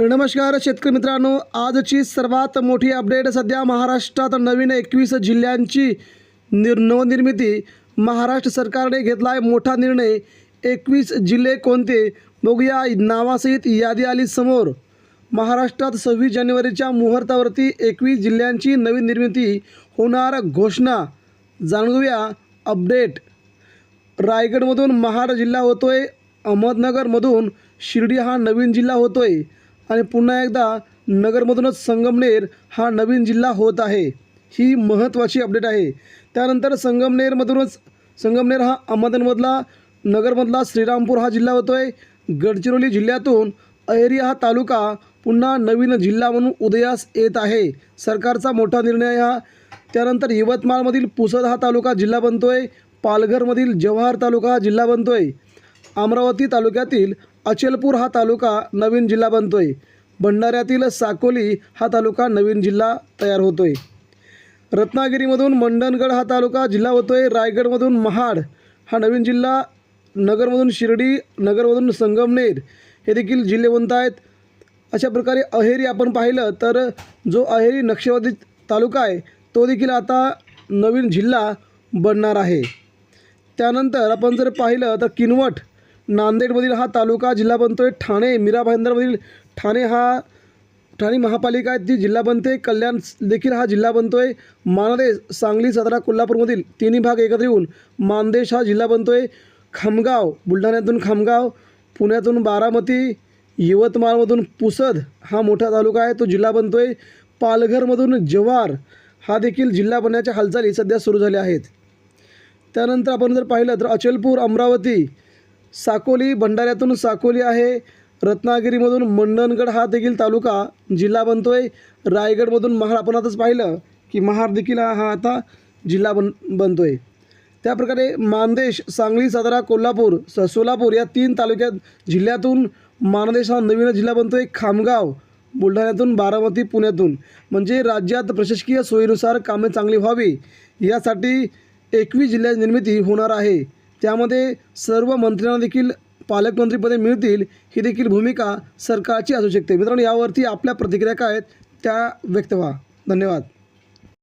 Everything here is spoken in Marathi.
नमस्कार शेतकरी मित्रांनो. आजची सर्वात मोठी अपडेट सध्या महाराष्ट्रात नवीन एकवीस जिल्ह्यांची निर नवनिर्मिती महाराष्ट्र सरकारने घेतला आहे मोठा निर्णय. एकवीस जिल्हे कोणते? बघूया. नावासहित यादी आली समोर. महाराष्ट्रात सव्वीस जानेवारीच्या मुहूर्तावरती एकवीस जिल्ह्यांची नवीन निर्मिती होणार घोषणा. जाणूया अपडेट. रायगडमधून महाड जिल्हा होतोय. अहमदनगरमधून शिर्डी हा नवीन जिल्हा होतोय. आणि पुन्हा एकदा नगरमधूनच संगमनेर हा नवीन जिल्हा होत आहे. ही महत्त्वाची अपडेट आहे. त्यानंतर संगमनेरमधूनच संगमनेर हा अहमदनमधला नगरमधला श्रीरामपूर हा जिल्हा होतो आहे गडचिरोली जिल्ह्यातून अहेरी हा तालुका पुन्हा नवीन जिल्हा म्हणून उदयास येत आहे. सरकारचा मोठा निर्णय हा. त्यानंतर यवतमाळमधील पुसद हा तालुका जिल्हा बनतो आहे पालघरमधील जव्हार तालुका हा जिल्हा बनतो आहे अमरावती तालुक्यातील अचलपूर हा तालुका नवीन जिल्हा बनतोय. भंडाऱ्यातील साकोली हा तालुका नवीन जिल्हा तयार होतोय. रत्नागिरीमधून मंडणगड हा तालुका जिल्हा होतोय. रायगडमधून महाड हा नवीन जिल्हा नगरमधून शिर्डी नगरमधून संगमनेर हे देखील जिल्हे बनत आहेत. अशा प्रकारे अहेरी आपण पाहिलं तर जो अहेरी नक्षवादी तालुका आहे तो देखील आता नवीन जिल्हा बनणार आहे. त्यानंतर आपण जर पाहिलं तर किनवट नांदेडमधील हा तालुका जिल्हा बनतो आहे ठाणे. मीरा भाईंदरमधील ठाणे हा ठाणे महापालिका आहे ती जिल्हा बनते. कल्याण देखील हा जिल्हा बनतो आहे मानदेश सांगली सातारा कोल्हापूरमधील तिन्ही भाग एकत्र येऊन मानदेश हा जिल्हा बनतो आहे खामगाव बुलढाण्यातून खामगाव पुण्यातून बारामती यवतमाळमधून पुसद हा मोठा तालुका आहे तो जिल्हा बनतो आहे पालघरमधून जव्हार हा देखील जिल्हा बनण्याच्या हालचाली सध्या सुरू झाल्या आहेत. त्यानंतर आपण जर पाहिलं तर अचलपूर अमरावती साकोली भंडाऱ्यातून साकोली आहे. रत्नागिरीमधून मंडणगड हा देखील तालुका जिल्हा बनतो आहे रायगडमधून महाड आपण आताच पाहिलं की महाड देखील हा हा आता जिल्हा बन बनतो आहे त्याप्रकारे मानदेश सांगली सातारा कोल्हापूर स सोलापूर या तीन तालुक्यात जिल्ह्यातून मानदेश हा नवीन जिल्हा बनतो आहे खामगाव बुलढाण्यातून बारामती पुण्यातून. म्हणजे राज्यात प्रशासकीय सोयीनुसार कामे चांगली व्हावी यासाठी एकवीस जिल्ह्याची निर्मिती होणार आहे. त्यामध्ये सर्व मंत्र्यांना देखील पालकमंत्रीपदे मिळतील ही देखील भूमिका सरकारची असू शकते. मित्रांनो यावरती आपल्या प्रतिक्रिया काय आहेत त्या व्यक्त व्हा. धन्यवाद.